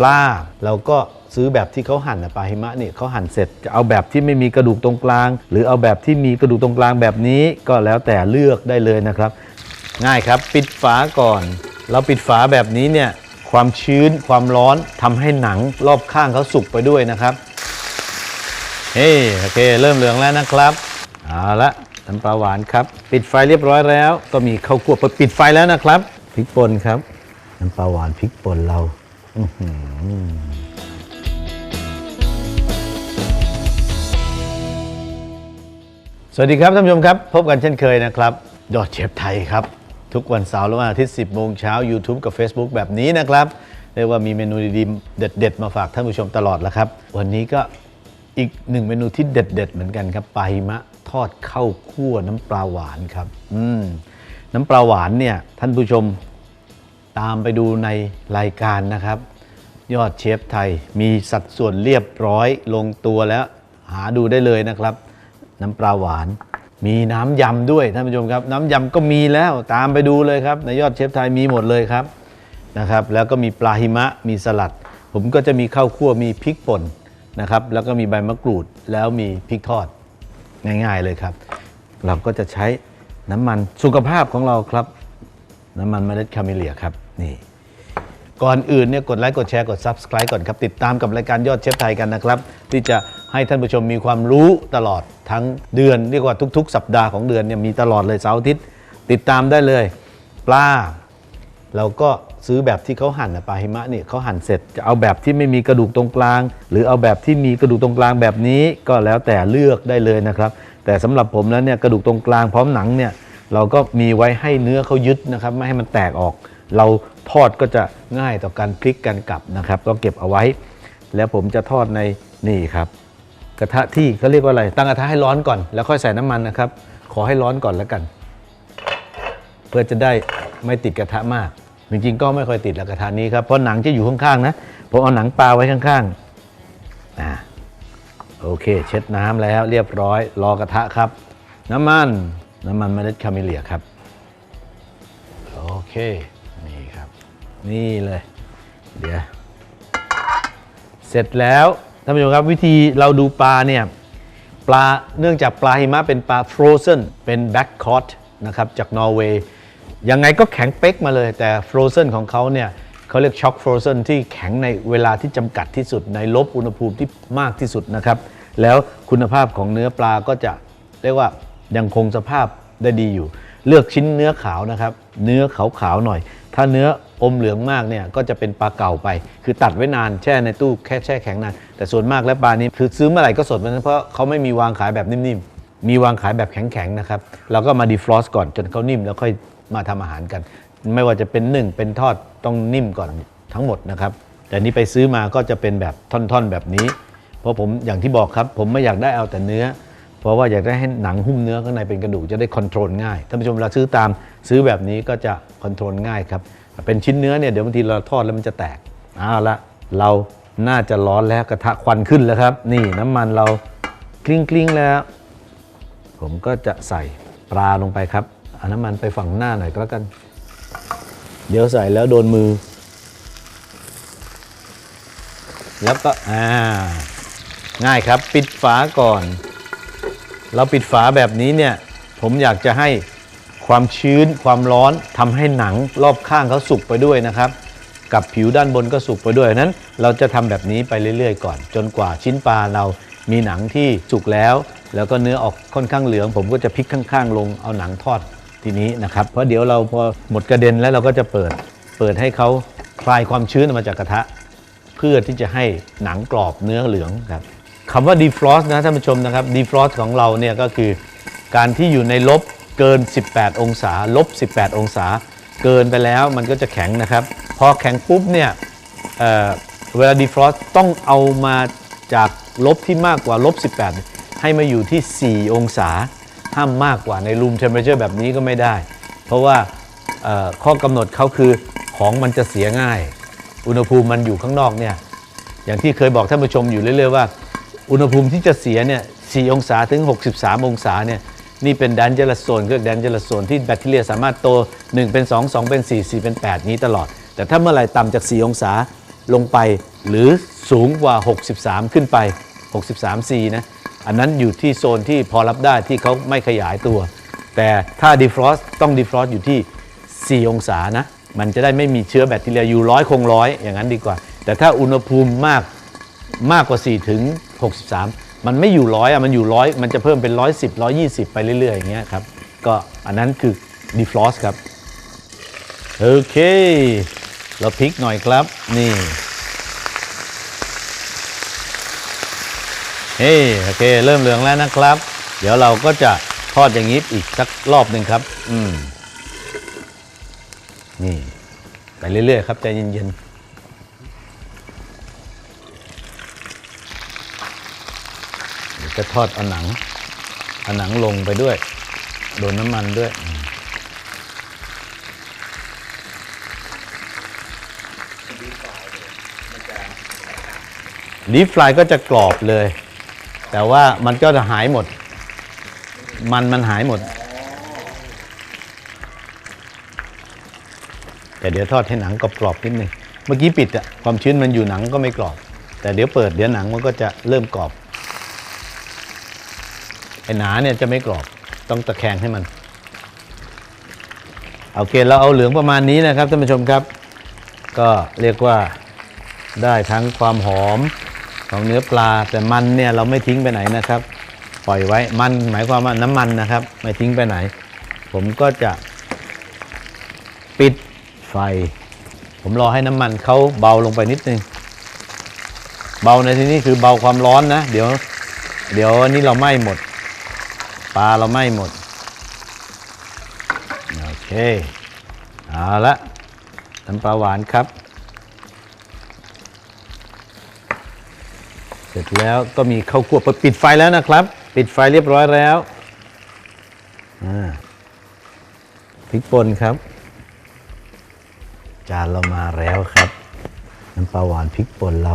ปลาเราก็ซื้อแบบที่เขาหั่นปลาหิมะเนี่ยเขาหั่นเสร็จจะเอาแบบที่ไม่มีกระดูกตรงกลาง หรือเอาแบบที่มีกระดูกตรงกลางแบบนี้ก็แล้วแต่เลือกได้เลยนะครับ ง่ายครับปิดฝาก่อน เราปิดฝาแบบนี้เนี่ยความชื้นความร้อนทำให้หนังรอบข้างเขาสุกไปด้วยนะครับเฮ้โอเค เริ่มเหลืองแล้วนะครับเอาละน้ำปลาหวานครับ ปิดไฟเรียบร้อยแล้ว ก็มีข้าวคั่วปิดไฟแล้วนะครับพริกป่นครับน้ำปลาหวานพริกป่นเรา สวัสดีครับท่านผู้ชมครับ พบกันเช่นเคยนะครับยอดเชฟไทยครับ ทุกวันเสาร์และวันอาทิตย์ 10 โมงเช้า YouTube กับ Facebook แบบนี้นะครับ เรียกว่ามีเมนูดีๆเด็ด ๆ มาฝากท่านผู้ชมตลอดแล้วครับ วันนี้ก็อีกหนึ่งเมนูที่เด็ด ๆ เหมือนกันครับปลาหิมะทอดข้าวคั่วน้ำปลาหวานครับ อืมน้ำปลาหวานเนี่ยท่านผู้ชม ตามไปดูในรายการนะครับ ยอดเชฟไทยมีสัดส่วนเรียบร้อยลงตัวแล้ว หาดูได้เลยนะครับ น้ำปลาหวาน มีน้ำยำด้วยท่านผู้ชมครับ น้ำยำก็มีแล้วตามไปดูเลยครับ ในยอดเชฟไทยมีหมดเลยครับนะครับ แล้วก็มีปลาหิมะมีสลัด ผมก็จะมีข้าวคั่วมีพริกป่นนะครับ แล้วก็มีใบมะกรูดแล้วมีพริกทอดง่ายๆเลยครับ เราก็จะใช้น้ำมันสุขภาพของเราครับ น้ำมันเมล็ดคาเมเลียครับนี่ก่อนอื่นเนี่ยกดไลค์กดแชร์กด Subscribe ก่อนครับ ติดตามกับรายการยอดเชฟไทยกันนะครับ ที่จะให้ท่านผู้ชมมีความรู้ตลอดทั้งเดือน เรียกว่าทุก ๆ สัปดาห์ของเดือนเนี่ยมีตลอดเลยเสาร์อาทิตย์ติดตามได้เลย ปลาเราก็ซื้อแบบที่เขาหั่นปลาหิมะเนี่ยเขาหั่นเสร็จจะเอาแบบที่ไม่มีกระดูกตรงกลาง หรือเอาแบบที่มีกระดูกตรงกลางแบบนี้ก็แล้วแต่เลือกได้เลยนะครับ แต่สำหรับผมแล้วเนี่ยกระดูกตรงกลางพร้อมหนังเนี่ย เราก็มีไว้ให้เนื้อเขายึดนะครับ ไม่ให้มันแตกออก เราทอดก็จะง่ายต่อการพลิกกันกลับนะครับ ก็เก็บเอาไว้ แล้วผมจะทอดในนี่ครับ กระทะที่เขาเรียกว่าอะไร ตั้งกระทะให้ร้อนก่อน แล้วค่อยใส่น้ำมันนะครับ ขอให้ร้อนก่อนแล้วกัน เพื่อจะได้ไม่ติดกระทะมาก จริงๆก็ไม่ค่อยติดแล้วกระทะนี้ครับเพราะหนังจะอยู่ข้างๆนะผมเอาหนังปลาไว้ข้างๆอ่าโอเค เช็ดน้ำแล้วเรียบร้อย รอกระทะครับ น้ำมัน น้ำมันเมล็ดคาเมเลียครับ โอเค นี่ครับ นี่เลย เดี๋ยว เสร็จแล้วท่านผู้ชมครับวิธีเราดูปลาเนี่ยปลาเนื่องจากปลาหิมะเป็นปลาฟรอเซนเป็นแบ็กคอ t นะครับจากนอร์เวย์ยังไงก็แข็งเป๊กมาเลย แต่ฟรอเซนของเขาเนี่ยเขาเรียกช็อกฟรอเซนที่แข็งในเวลาที่จำกัดที่สุดในลบอุณหภูมิที่มากที่สุดนะครับ แล้วคุณภาพของเนื้อปลาก็จะเรียกว่า ยังคงสภาพได้ดีอยู่ เลือกชิ้นเนื้อขาวนะครับ เนื้อขาวๆหน่อย ถ้าเนื้ออมเหลืองมากเนี่ยก็จะเป็นปลาเก่าไป คือตัดไว้นานแช่ในตู้แค่แช่แข็งนานแต่ส่วนมากแล้วปลานี้คือซื้อเมื่อไหร่ก็สดมันเพราะเขาไม่มีวางขายแบบนิ่มๆ มีวางขายแบบแข็งๆนะครับเราก็มาดีฟรอสก่อนจนเขานิ่มแล้วค่อยมาทำอาหารกัน ไม่ว่าจะเป็นนึ่งเป็นทอดต้องนิ่มก่อนทั้งหมดนะครับแต่นี่ไปซื้อมาก็จะเป็นแบบท่อนๆแบบนี้ เพราะผมอย่างที่บอกครับ ผมไม่อยากได้เอาแต่เนื้อ เพราะว่าอยากได้ให้หนังหุ้มเนื้อข้างในเป็นกระดูกจะได้คอนโทรลง่ายท่านผู้ชมเวลาซื้อตามซื้อแบบนี้ก็จะคอนโทรลง่ายครับเป็นชิ้นเนื้อเนี่ยเดี๋ยวบางทีเราทอดแล้วมันจะแตกเอาละเราน่าจะร้อนแล้วกระทะควันขึ้นแล้วครับ นี่น้ำมันเรากลิ้งกลิ้งแล้ว ผมก็จะใส่ปลาลงไปครับเอาน้ำมันไปฝั่งหน้าหน่อยก็แล้วกัน เดี๋ยวใส่แล้วโดนมือ แล้วก็อ่าง่ายครับ ปิดฝาก่อน เราปิดฝาแบบนี้เนี่ยผมอยากจะให้ความชื้นความร้อนทำให้หนังรอบข้างเขาสุกไปด้วยนะครับ กับผิวด้านบนก็สุกไปด้วยนั้นเราจะทำแบบนี้ไปเรื่อย ๆ ก่อน จนกว่าชิ้นปลาเรามีหนังที่สุกแล้ว แล้วก็เนื้อออกค่อนข้างเหลือง ผมก็จะพลิกข้างๆ ลงเอาหนังทอดทีนี้นะครับ เพราะเดี๋ยวเราพอหมดกระเด็นแล้วเราก็จะเปิดเปิดให้เขาคลายความชื้นออกมาจากกระทะ เพื่อที่จะให้หนังกรอบเนื้อเหลืองครับ คำว่า defrost นะท่านผู้ชมนะครับ defrost ของเราเนี่ยก็คือการที่อยู่ในลบเกิน 18 องศา ลบ 18 องศา เกินไปแล้วมันก็จะแข็งนะครับ พอแข็งปุ๊บเนี่ยเเวลา defrost ต้องเอามาจากลบที่มากกว่าลบ 18 ให้มาอยู่ที่ 4 องศา ห้ามมากกว่าใน room temperature แบบนี้ก็ไม่ได้ เพราะว่าข้อกำหนดเขาคือของมันจะเสียง่าย อุณหภูมิมันอยู่ข้างนอกเนี่ยอย่างที่เคยบอกท่านผู้ชมอยู่เรื่อยๆว่า อุณหภูมิที่จะเสียเนี่ย4องศาถึง 63 องศาเนี่ยนี่เป็นดันเจลโซนเรียกดันเจลโซนที่แบคทีเรียสามารถโต 1 เป็น 2 2 เป็น 4 4 เป็น 8 นี้ตลอด แต่ถ้าเมื่อไหร่ต่ำจาก 4 องศาลงไป หรือสูงกว่า 63 ขึ้นไป 63 C นะอันนั้นอยู่ที่โซนที่พอรับได้ที่เขาไม่ขยายตัว แต่ถ้า defrost ต้อง defrost อยู่ที่ 4 องศานะมันจะได้ไม่มีเชื้อแบคทีเรียอยู่ร้อยคงร้อยอย่างนั้นดีกว่า แต่ถ้าอุณหภูมิมาก มากกว่า 4 ถึง 63 มันไม่อยู่ร้อยอะมันอยู่ร้อยมันจะเพิ่มเป็น 110 120 ไปเรื่อยๆอย่างเงี้ยครับก็อันนั้นคือ defrost ครับ โอเค เราพลิกหน่อยครับนี่เฮ้โอเค เริ่มเหลืองแล้วนะครับ เดี๋ยวเราก็จะทอดอย่างนี้อีกสักรอบหนึ่งครับ อืมนี่ ไปเรื่อยๆครับใจเย็นๆ เดี๋ยว จะทอดเอาหนังเอาหนังลงไปด้วย โดนน้ำมันด้วย ดีฟรายก็จะกรอบเลย แต่ว่ามันก็จะหายหมด มันมันหายหมด แต่เดี๋ยวทอดให้หนังกรอบๆนิดนึง เมื่อกี้ปิดอะความชื้นมันอยู่หนังก็ไม่กรอบ แต่เดี๋ยวเปิดเดี๋ยวหนังมันก็จะเริ่มกรอบ หนาเนี่ยจะไม่กรอบต้องตะแคงให้มันโอเคเราเอาเหลืองประมาณนี้นะครับท่านผู้ชมครับ ก็เรียกว่าได้ทั้งความหอมของเนื้อปลา แต่มันเนี่ยเราไม่ทิ้งไปไหนนะครับ ปล่อยไว้มันหมายความว่าน้ำมันนะครับ ไม่ทิ้งไปไหน ผมก็จะปิดไฟ ผมรอให้น้ำมันเขาเบาลงไปนิดนึงเบาในที่นี้คือเบาความร้อนนะ เดี๋ยว เดี๋ยวอันนี้เราไหม้หมด ปลาเราไม้หมด โอเค เอาละน้ำปลาหวานครับ เสร็จแล้วก็มีข้าวคั่วปิดไฟแล้วนะครับ ปิดไฟเรียบร้อยแล้วพริกป่นครับ จานเรามาแล้วครับ น้ำปลาหวานพริกป่นเรา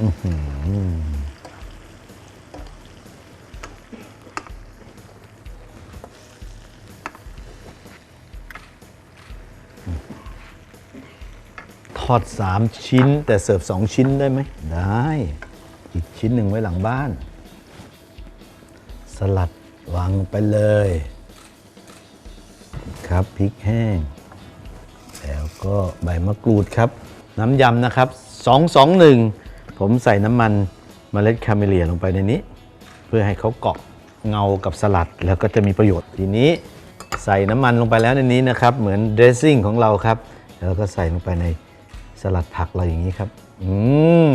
อือหือ ทอด 3 ชิ้น แต่เสิร์ฟ 2 ชิ้นได้ไหมได้ อีกชิ้นหนึ่งไว้หลังบ้าน สลัดวางลงไปเลย ครับพริกแห้ง แล้วก็ใบมะกรูดครับ น้ำยำนะครับ 221 ผมใส่น้ำมันเมล็ดคาเมเลียลงไปในนี้ เพื่อให้เขาเกาะเงากับสลัดแล้วก็จะมีประโยชน์ทีนี้ใส่น้ำมันลงไปแล้วในนี้นะครับ เหมือนเดรสซิ่งของเราครับ แล้วก็ใส่ลงไปใน สลัดผักเราอย่างนี้ครับ อืม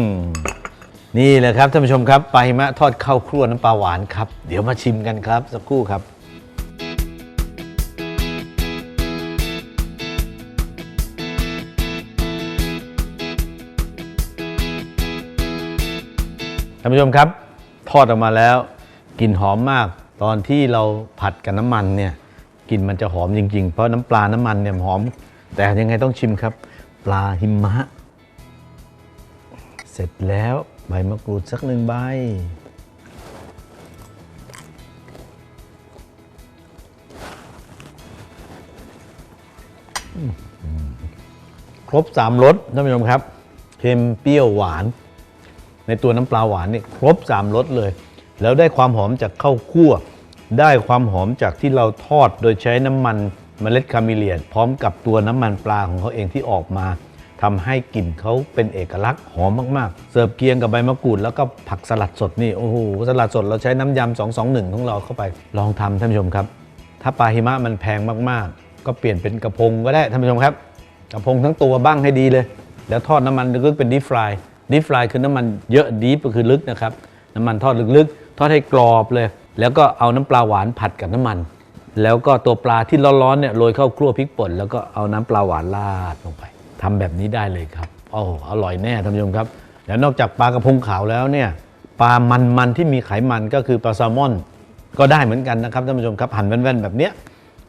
นี่แหละครับท่านผู้ชมครับปลาหิมะทอดข้าวครัวน้ำปลาหวานครับ เดี๋ยวมาชิมกันครับ สักครู่ครับท่านผู้ชมครับ ทอดออกมาแล้วกลิ่นหอมมาก ตอนที่เราผัดกับน้ำมันเนี่ยกลิ่นมันจะหอมจริง ๆ เพราะน้ำปลาน้ำมันเนี่ยหอม แต่ยังไงต้องชิมครับ ปลาหิมะ เสร็จแล้วใบมะกรูดสักหนึ่งใบ ครบสามรสท่านผู้ชมครับ เค็มเปรี้ยวหวาน ในตัวน้ำปลาหวานนี่ครบสามรสเลย แล้วได้ความหอมจากข้าวคั่ว ได้ความหอมจากที่เราทอดโดยใช้น้ำมัน เมล็ดคาเมิเลียนพร้อมกับตัวน้ำมันปลาของเขาเองที่ออกมาทำให้กลิ่นเขาเป็นเอกลักษณ์หอมมากๆ เสิร์ฟเกียงกับใบมะกรูดแล้วก็ผักสลัดสดนี่โอ้โหสลัดสดเราใช้น้ำยำ221 ของเราเข้าไป ลองทำท่านผู้ชมครับ ถ้าปลาหิมะมันแพงมากๆ ก็เปลี่ยนเป็นกระพงก็ได้ท่านผู้ชมครับ กระพงทั้งตัวบ้างให้ดีเลย แล้วทอดน้ำมันลึกๆเป็นดีฟรายดีฟรายคือน้ำมันเยอะดีฟก็คือลึกนะครับน้ำมันทอดลึกๆ ทอดให้กรอบเลย แล้วก็เอาน้ำปลาหวานผัดกับน้ำมัน แล้วก็ตัวปลาที่ร้อนๆเนี่ยโรยเข้าครัวพริกป่นแล้วก็เอาน้ำปลาหวานราดลงไปทำแบบนี้ได้เลยครับโอ้อร่อยแน่ท่านผู้ชมครับ แล้วนอกจากปลากระพงขาวแล้วเนี่ยปลามันๆที่มีไขมันก็คือปลาแซลมอน ก็ได้เหมือนกันนะครับท่านผู้ชมครับหั่นแว่นๆแบบเนี้ย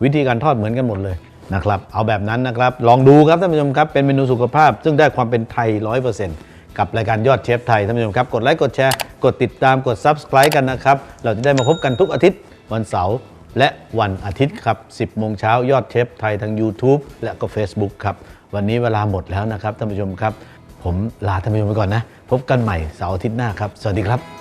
วิธีการทอดเหมือนกันหมดเลยนะครับเอาแบบนั้นนะครับ ลองดูครับท่านผู้ชมครับ เป็นเมนูสุขภาพ ซึ่งได้ความเป็นไทย 100%กับรายการยอดเชฟไทยท่านผู้ชมครับ กดไลค์กดแชร์ กดติดตามกด Subscribe กันนะครับ เราจะได้มาพบกันทุกอาทิตย์วันเสาร์ และวันอาทิตย์ครับ 10 โมงเช้ายอดเชฟไทยทาง YouTube และก็ Facebook ครับ วันนี้เวลาหมดแล้วนะครับท่านผู้ชมครับ ผมลาท่านผู้ชมไปก่อนนะ พบกันใหม่เสาร์อาทิตย์หน้าครับ สวัสดีครับ